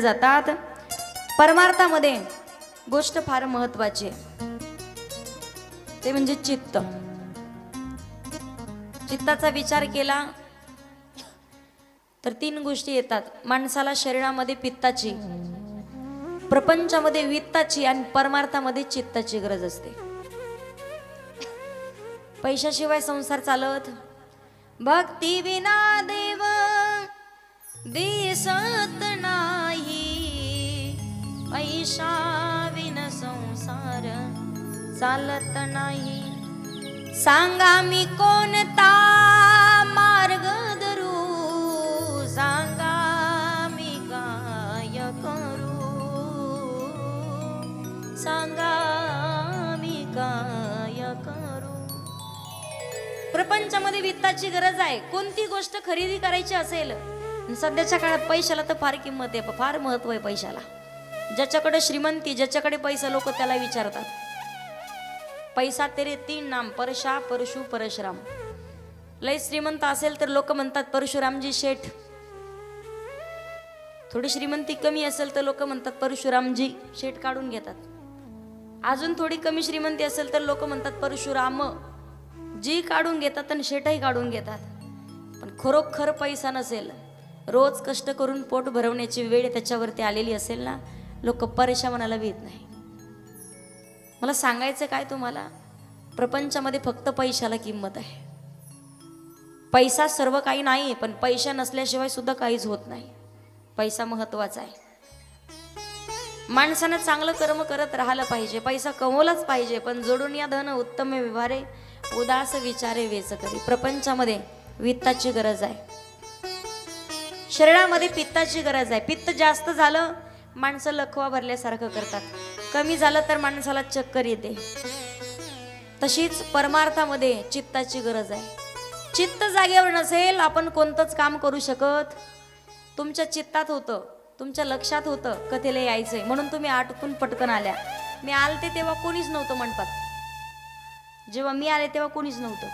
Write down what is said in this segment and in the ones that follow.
जातात. परमार्थामध्ये गोष्ट फार महत्वाची आहे. ते म्हणजे चित्त. चित्ताचा विचार केला तर तीन गोष्टी येतात. माणसाला शरीरामध्ये पित्ताची प्रपंचामध्ये वित्ताची आणि परमार्थामध्ये चित्ताची गरज असते. पैशाशिवाय संसार चालत भक्ती विना देव दिसत पैशा विन संसार चालत नाही. सांगा मी कोणता मार्ग धरू? सांगा मी काय करू? सांगा मी काय करू? प्रपंचामध्ये वित्ताची गरज आहे. कोणती गोष्ट खरेदी करायची असेल? सध्याच्या काळात पैशाला तर फार किंमत आहे. फार महत्त्व आहे पैशाला. ज्याच्याकडे श्रीमंती ज्याच्याकडे पैसा लोक त्याला विचारतात. पैसा तेरे तीन नाम परशा परशु परशुराम. लय श्रीमंत असेल तर लोक म्हणतात परशुरामजी शेठ. थोडी श्रीमंती कमी असेल तर लोक म्हणतात परशुरामजी शेठ काढून घेतात. अजून थोडी कमी श्रीमंती असेल तर लोक म्हणतात परशुराम जी काढून घेतात आणि शेटही काढून घेतात. पण खरोखर पैसा नसेल रोज कष्ट करून पोट भरवण्याची वेळ त्याच्यावरती आलेली असेल ना लोक परेशा मनाला येत नाही. मला सांगायचं काय तुम्हाला? प्रपंचामध्ये फक्त पैशाला किंमत आहे. पैसा सर्व काही नाही पण पैसा नसल्याशिवाय सुद्धा काहीच होत नाही. पैसा महत्त्वाचा आहे. माणसानं चांगलं कर्म करत राहिलं पाहिजे पैसा कमवलाच पाहिजे पण जोडून या धन उत्तम व्यवहारे उदास विचारे वेच करी. प्रपंचामध्ये वित्ताची गरज आहे. शरीरामध्ये पित्ताची गरज आहे. पित्त जास्त झालं माणसं लखवा भरल्यासारखं करतात. कमी झालं तर माणसाला चक्कर येते. तशीच परमार्थामध्ये चित्ताची गरज आहे. चित्त जागेवर नसेल आपण कोणतंच काम करू शकत. तुमच्या चित्तात होतं तुमच्या लक्षात होतं कथेला यायचंय. म्हणून तुम्ही आटपून पटकन आल्या. मी आलते तेव्हा कोणीच नव्हतं म्हणतात. जेव्हा मी आले तेव्हा कोणीच नव्हतं.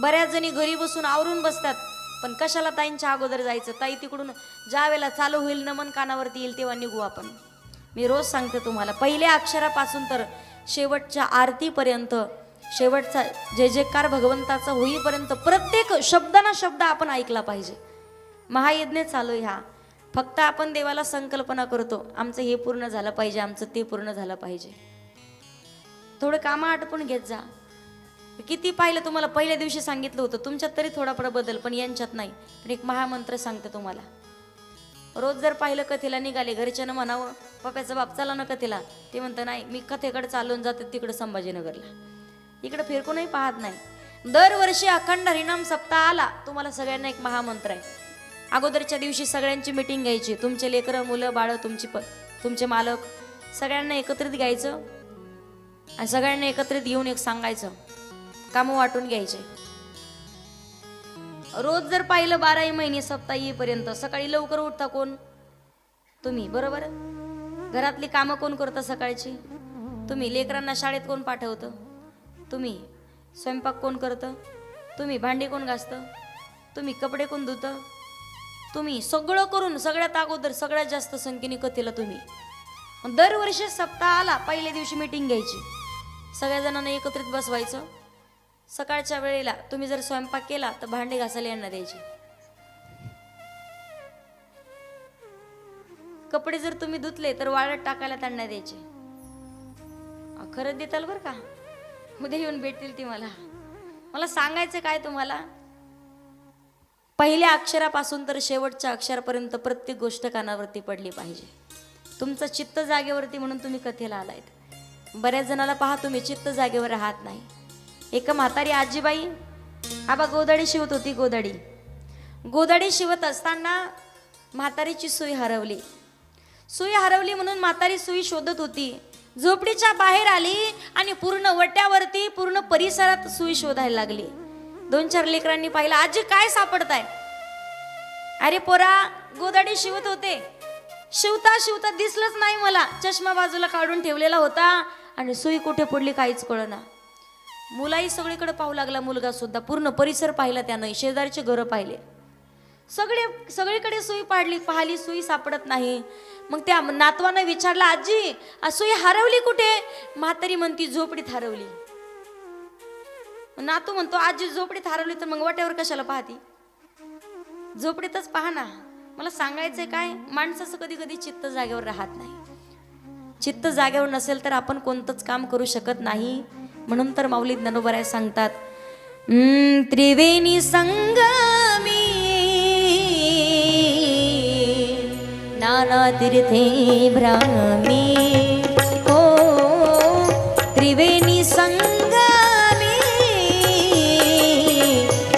बऱ्याच जणी घरी बसून आवरून बसतात. पण कशाला ताईंच्या अगोदर जायचं? ताई तिकडून ज्या वेळेला चालू होईल नमन कानावरती येईल तेव्हा निघू आपण. मी रोज सांगते तुम्हाला पहिल्या अक्षरापासून तर शेवटच्या आरतीपर्यंत शेवटचा जय जयकार भगवंताचा होईपर्यंत प्रत्येक शब्दाना शब्द आपण ऐकला पाहिजे. महायज्ञ चालू आहे हा. फक्त आपण देवाला संकल्पना करतो आमचं हे पूर्ण झालं पाहिजे आमचं ते पूर्ण झालं पाहिजे. थोडं कामं आटपून घेत जा. किती पाहिलं तुम्हाला? पहिल्या दिवशी सांगितलं होतं तुमच्यात तरी थोडाफार बदल पण यांच्यात नाही. पण एक महामंत्र सांगते तुम्हाला. रोज जर पाहिलं कथेला निघाले घरच्यानं म्हणावं पप्याचा बाप चाला ना कथेला. ते म्हणतं नाही मी कथेकडे चालून जाते तिकडं संभाजीनगरला. इकडं फिरकूनही पाहत नाही. दरवर्षी अखंड हरिनाम सप्ताह आला तुम्हाला सगळ्यांना एक महामंत्र आहे. अगोदरच्या दिवशी सगळ्यांची मिटिंग घ्यायची. तुमचे लेकरं मुलं बाळं तुमची प तुमचे मालक सगळ्यांना एकत्रित घ्यायचं आणि सगळ्यांना एकत्रित येऊन एक सांगायचं. कामं वाटून घ्यायचे. रोज जर पाहिलं बाराही महिने सप्ताह येईपर्यंत सकाळी लवकर उठता कोण? तुम्ही बरोबर? घरातली कामं कोण करता सकाळची? तुम्ही लेकरांना शाळेत कोण पाठवतं? तुम्ही स्वयंपाक कोण करतं? तुम्ही भांडी कोण घासतं? तुम्ही कपडे कोण धुतं? तुम्ही सगळं करून सगळ्यात अगोदर सगळ्यात जास्त संख्येने कथेला तुम्ही. दरवर्षी सप्ताह आला पहिल्या दिवशी मीटिंग घ्यायची. सगळ्या जणांना एकत्रित बसवायचं. सकाळच्या वेळेला तुम्ही जर स्वयंपाक केला तर भांडे घासायला यांना द्यायचे. कपडे जर तुम्ही धुतले तर वाळत टाकायला त्यांना द्यायचे. खरंच देताल बरं का? उद्या येऊन भेटतील ती मला. मला सांगायचं काय तुम्हाला? पहिल्या अक्षरापासून तर शेवटच्या अक्षरापर्यंत प्रत्येक गोष्ट कानावरती पडली पाहिजे. तुमचं चित्त जागेवरती म्हणून तुम्ही कथेला आलायत. बऱ्याच जणाला पहा तुम्ही चित्त जागेवर राहत नाही. एक म्हातारी आजीबाई. आबा गोदाडी शिवत होती गोदाडी गोदाडी शिवत असताना म्हातारीची सुई हरवली. सुई हरवली म्हणून म्हातारी सुई शोधत होती. झोपडीच्या बाहेर आली आणि पूर्ण वट्यावरती पूर्ण परिसरात सुई शोधायला लागली. दोन चार लेकरांनी पाहिलं आजी काय सापडताय? अरे पोरा गोदाडी शिवत होते. शिवता शिवता दिसलंच नाही मला. चष्मा बाजूला काढून ठेवलेला होता आणि सुई कुठे पडली काहीच कळना. मुलाही सगळीकडे पाहू लागला मुलगा सुद्धा. पूर्ण परिसर पाहिला त्यानं शेजारचे घरं पाहिले. सगळे सगळीकडे सुई पाडली पाहिली सुई सापडत नाही. मग त्या नातवानं विचारलं आजी सुई हरवली कुठे? म्हातारी म्हणती झोपडीत हरवली. नातू म्हणतो आजी झोपडीत हरवली तर मग वाट्यावर कशाला पाहती? झोपडीतच पहा ना. मला सांगायचंय काय? माणसाचं कधी कधी चित्त जागेवर राहत नाही. चित्त जागेवर नसेल तर आपण कोणतंच काम करू शकत नाही. म्हणून तर माऊली ज्ञानोबराय सांगतात त्रिवेणी संगमी नाना तीर्थे भ्रामी हो त्रिवेणी संगमी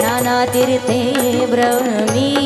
नाना तीर्थे भ्रामी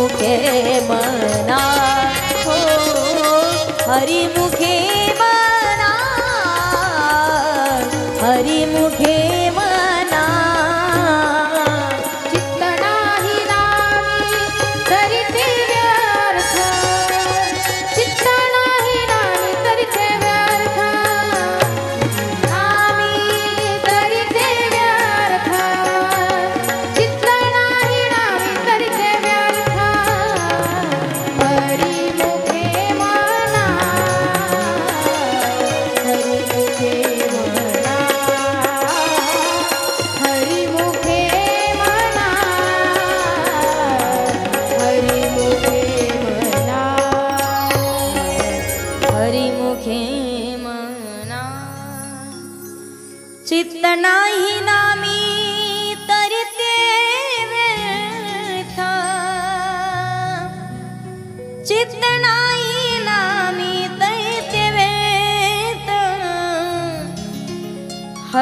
हरिमुखे मना। हो हरिमुखे मना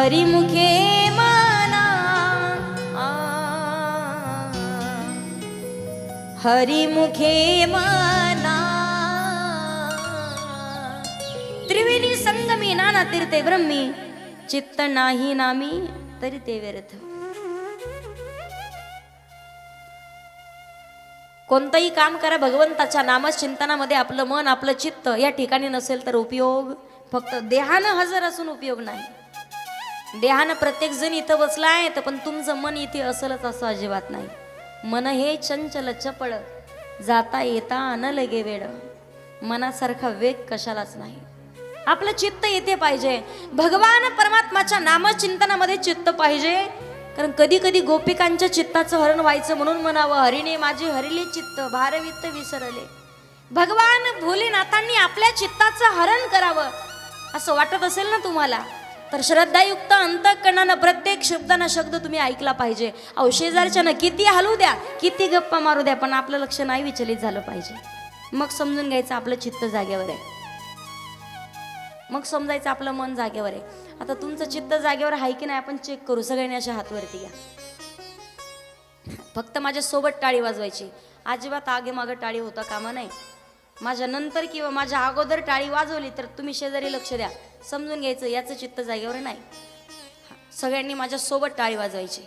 हरिमुखे माना आ. हरिमुखे माना. त्रिवेणी संगमी नाना तीर्थे ब्रह्मी चित्त नाही नामी तरी ते व्यर्थ. कोणतंही काम करा भगवंताच्या नामचिंतनामध्ये आपलं मन आपलं चित्त या ठिकाणी नसेल तर उपयोग फक्त देहानं हजर असून उपयोग नाही. देहानं प्रत्येक जण इथं आहे तर पण तुमचं मन इथे असलच असं अजिबात नाही. मन हे चंचल चपळ जाता येता न लगे वेळ मनासारखा वेग कशालाच नाही. आपलं चित्त येथे पाहिजे. भगवान परमात्माच्या नामचिंतनामध्ये चित्त पाहिजे. कारण कधी कधी गोपिकांच्या चित्ताचं हरण व्हायचं म्हणून म्हणावं हरिणे माझे हरिले चित्त भारवित्त विसरले. भगवान भोलेनाथांनी आपल्या चित्ताचं हरण करावं. असं वाटत असेल ना तुम्हाला? तर श्रद्धायुक्त अंतकरणानं प्रत्येक शब्दाना शब्द तुम्ही ऐकला पाहिजे. अहो शेजारच्यानं किती हलू द्या किती गप्पा मारू द्या पण आपलं लक्ष नाही विचलित झालं पाहिजे. मग समजून घ्यायचं आपलं चित्त जागेवर आहे. मग समजायचं आपलं मन जागेवर आहे. आता तुमचं चित्त जागेवर आहे की नाही आपण चेक करू. सगळ्यांनी अशा हातवरती घ्या. फक्त माझ्या सोबत टाळी वाजवायची. अजिबात आगे मागं टाळी होता कामा नाही. माझ्या नंतर किंवा माझ्या अगोदर टाळी वाजवली तर तुम्ही शेजारी लक्ष द्या. समजून घ्यायचं याचं चित्त जागेवर नाही. सगळ्यांनी माझ्या सोबत टाळी वाजवायची.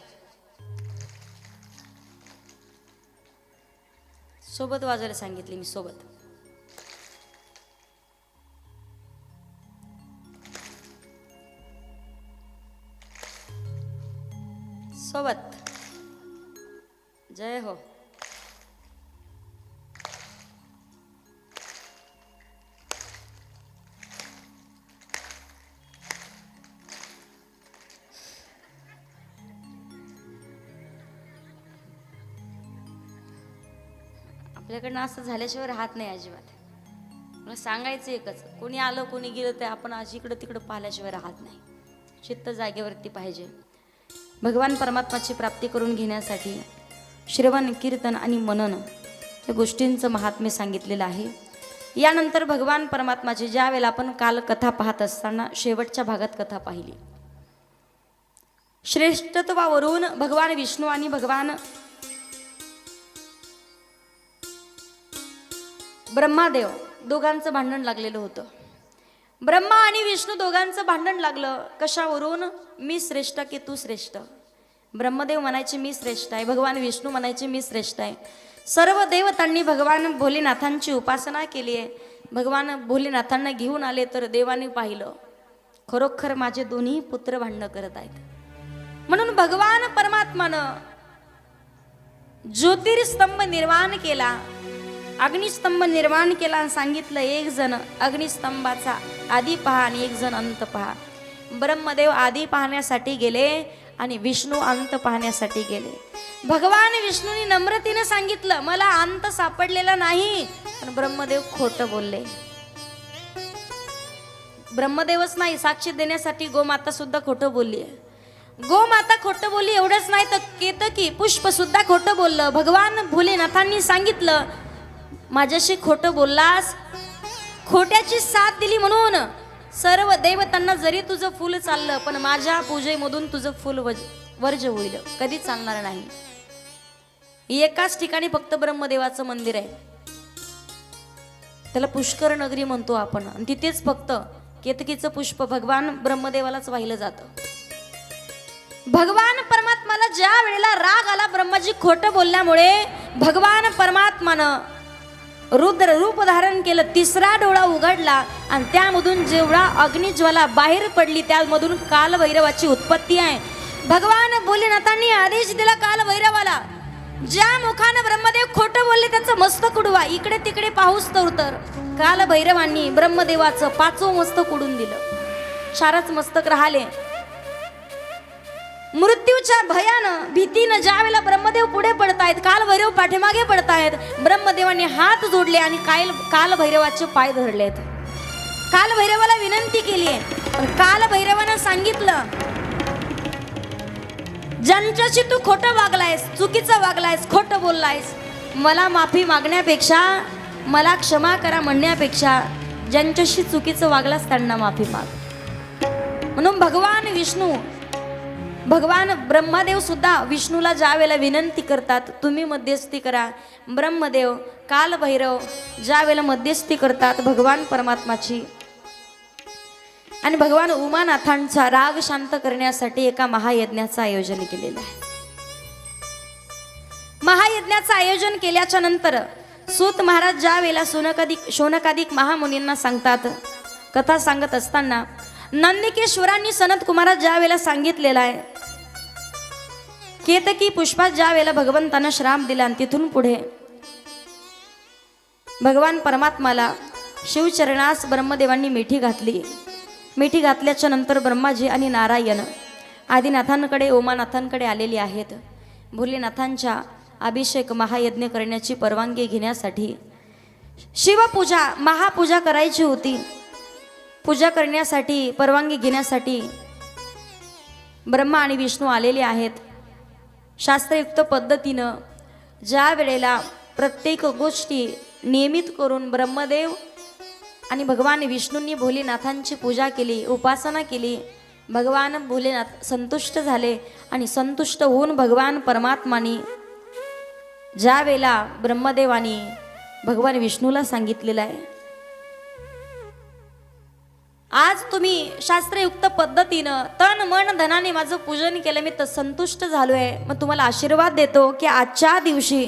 सोबत वाजवायला सांगितली मी सोबत. सोबत. जय हो. आपल्याकडनं असं झाल्याशिवाय राहत नाही अजिबात. मला सांगायचं एकच कोणी आलं कोणी गेलं ते आपण आज इकडं तिकडं पाहिल्याशिवाय राहत नाही. चित्त जागेवरती पाहिजे. भगवान परमात्माची प्राप्ती करून घेण्यासाठी श्रवण कीर्तन आणि मनन या गोष्टींचं महात्म्य सांगितलेलं आहे. यानंतर भगवान परमात्माची ज्या वेळेला आपण काल कथा पाहत असताना शेवटच्या भागात कथा पाहिली. श्रेष्ठत्वावरून भगवान विष्णू आणि भगवान ब्रह्मादेव दोघांचं भांडण लागलेलं होतं. ब्रह्मा आणि विष्णू दोघांचं भांडण लागलं. कशावरून? मी श्रेष्ठ की तू श्रेष्ठ? ब्रह्मदेव म्हणायचे मी श्रेष्ठ आहे. भगवान विष्णू म्हणायचे मी श्रेष्ठ आहे. सर्व देवतांनी भगवान भोलेनाथांची उपासना केली आहे. भगवान भोलेनाथांना घेऊन आले तर देवाने पाहिलं खरोखर माझे दोन्ही पुत्र भांडणं करत आहेत. म्हणून भगवान परमात्मानं ज्योतिर्स्तंभ निर्माण केला. अग्निस्तंभ निर्माण केला आणि सांगितलं एक जण अग्निस्तंभाचा आधी पहा आणि एक जण अंत पहा. ब्रह्मदेव आधी पाहण्यासाठी गेले आणि विष्णू अंत पाहण्यासाठी गेले. भगवान विष्णूने नम्रतेनं सांगितलं मला अंत सापडलेला नाही. पण ब्रह्मदेव खोटं बोलले. ब्रह्मदेवच नाही साक्षी देण्यासाठी गोमाता सुद्धा खोटं बोलली गोमाता खोटं बोलली एवढंच नाही तर केतकी पुष्प सुद्धा खोटं बोललं. भगवान भोलेनाथांनी सांगितलं माझ्याशी खोटं बोललास? खोट्याची साथ दिली म्हणून. सर्व देवतांना जरी तुझं फुल चाललं पण माझ्या पूजेमधून तुझं फुल वज वर्ज होईल. कधी चालणार नाही. एकाच ठिकाणी फक्त ब्रह्मदेवाचं मंदिर आहे. त्याला पुष्कर नगरी म्हणतो आपण. आणि तिथेच फक्त केतकीचं पुष्प भगवान ब्रह्मदेवालाच वाहिलं जातं. भगवान परमात्माला ज्या वेळेला राग आला ब्रह्माजी खोटं बोलल्यामुळे भगवान परमात्मानं रुद्र रूप धारण केलं तिसरा डोळा उघडला आणि त्यामधून जेवढा अग्निज्वाला बाहेर पडली त्यामधून कालभैरवाची उत्पत्ती आहे. भगवान भोलेनाथांनी आदेश दिला कालभैरवाला ज्या मुखानं ब्रह्मदेव खोटं बोलले त्याचं मस्तक उडवा. इकडे तिकडे पाहूस तर तर कालभैरवांनी ब्रह्मदेवाचं पाचवं मस्तक उडून दिलं. चारच मस्तक राहिले. मृत्यूच्या भयानं भीतीनं ज्या वेळेला ब्रह्मदेव पुढे पडतायत काल भैरव पाठीमागे पडतायत ब्रह्मदेवाने हात जोडले आणि काल काल भैरवाचे पाय धरलेत. काल भैरवाला विनंती केली आहे पण काल भैरवानं सांगितलं ज्यांच्याशी तू खोटं वागलायस चुकीचं वागलायस खोटं बोललायस मला माफी मागण्यापेक्षा मला क्षमा करा म्हणण्यापेक्षा ज्यांच्याशी चुकीचं वागलास त्यांना माफी माग. म्हणून भगवान विष्णू भगवान ब्रह्मदेव सुद्धा विष्णूला ज्या वेळेला विनंती करतात तुम्ही मध्यस्थी करा. ब्रह्मदेव कालभैरव ज्या वेळेला मध्यस्थी करतात भगवान परमात्माची. आणि भगवान उमानाथांचा राग शांत करण्यासाठी एका महायज्ञाचं आयोजन केलेलं आहे. महायज्ञाचं आयोजन केल्याच्यानंतर सूत महाराज ज्या वेळेला सोनकादिक शोनकादिक महामुनींना सांगतात कथा सांगत असताना नंदिकेश्वरांनी सनत कुमारात ज्या वेळेला सांगितलेलं आहे केतकी पुष्पात ज्या वेळेला भगवंतानं श्राप दिला आणि तिथून पुढे भगवान परमात्माला शिवचरणास ब्रह्मदेवांनी मिठी घातली. मिठी घातल्याच्या नंतर ब्रह्माजी आणि नारायण आदिनाथांकडे ओमानाथांकडे आलेले आहेत. भोलेनाथांच्या अभिषेक महायज्ञ करण्याची परवानगी घेण्यासाठी शिवपूजा महापूजा करायची होती. पूजा करण्यासाठी परवानगी घेण्यासाठी ब्रह्मा आणि विष्णू आलेले आहेत. शास्त्रयुक्त पद्धतीनं ज्या वेळेला प्रत्येक गोष्टी नियमित करून ब्रह्मदेव आणि भगवान विष्णूंनी भोलेनाथांची पूजा केली उपासना केली भगवान भोलेनाथ संतुष्ट झाले आणि संतुष्ट होऊन भगवान परमात्माने ज्या वेळेला ब्रह्मदेवानी भगवान विष्णूला सांगितलेलं आहे आज तुम्ही शास्त्रयुक्त पद्धतीनं तन मन धनाने माझं पूजन केलं. मी तर संतुष्ट झालो आहे मग तुम्हाला आशीर्वाद देतो की आजच्या दिवशी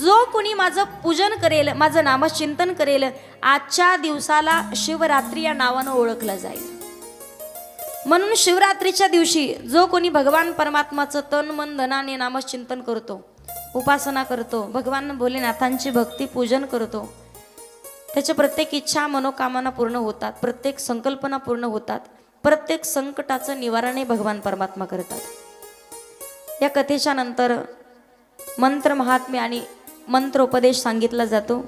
जो कोणी माझं पूजन करेल माझं नामचिंतन करेल आजच्या दिवसाला शिवरात्री या नावानं ओळखलं जाईल. म्हणून शिवरात्रीच्या दिवशी जो कोणी भगवान परमात्माचं तन मन धनाने नामचिंतन करतो उपासना करतो भगवान भोलेनाथांची भक्ती पूजन करतो त्याच्या प्रत्येक इच्छा मनोकामना पूर्ण होतात प्रत्येक संकल्पना पूर्ण होतात प्रत्येक संकटाचं निवारणही भगवान परमात्मा करतात. या कथेच्या नंतर मंत्र महात्म्य आणि मंत्रोपदेश सांगितला जातो.